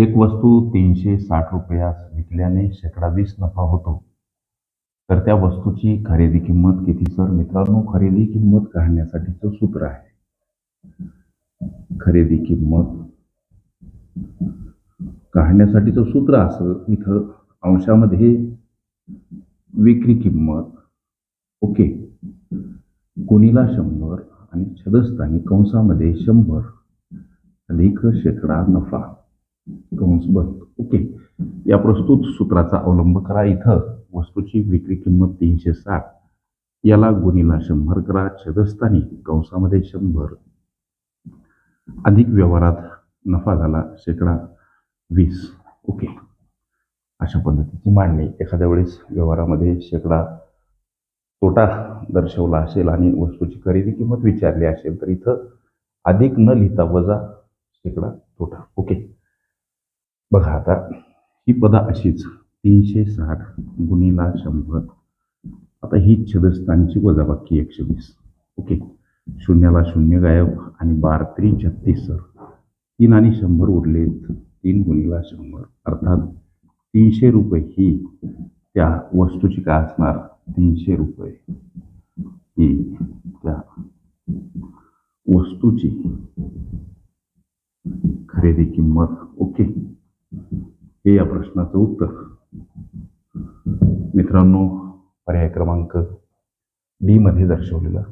एक वस्तू तीनशे साठ रुपयास विकल्याने शेकडा वीस नफा होतो. तर त्या वस्तूची खरेदी किंमत किती सर? मित्रांनो खरेदी किंमत काढण्यासाठीचं सूत्र आहे. खरेदी किंमत काढण्यासाठीचं सूत्र असं इथं अंशामध्ये विक्री किंमत ओके. गुणीला शंभर आणि छदस्थानी कंसामध्ये शंभर अधिक शेकडा नफा. कंस बंद ओके. या प्रस्तुत सूत्राचा अवलंब करा इथं. वस्तूची विक्री किंमत तीनशे साठ. याला गुणीला शंभर करा. छेदस्थानी कंसामध्ये शंभर. अधिक व्यवहारात नफा झाला शेकडा वीस. ओके. अशा पद्धतीची मांडणी. एखाद्या वेळेस व्यवहारामध्ये शेकडा तोटा दर्शवला असेल आणि वस्तूची खरेदी किंमत विचारली असेल तर इथं अधिक न लिहिता वजा शेकडा तोटा. ओके. बघा आता ही पदं अशीच तीनशे साठ गुणीला शंभर. आता ही छदस्थानची वजाबाकी एकशे वीस. ओके. शून्याला शून्य गायब आणि बार त्री छत्तीस सर. तीन आणि शंभर उरलेत. तीन गुणीला शंभर. अर्थात तीनशे रुपये ही त्या वस्तूची काय असणार? तीनशे रुपये. ही त्या वस्तूची खरेदी किंमत. ओके. हे या प्रश्नाचं उत्तर. मित्रांनो पर्याय क्रमांक डी मध्ये दर्शवलेलं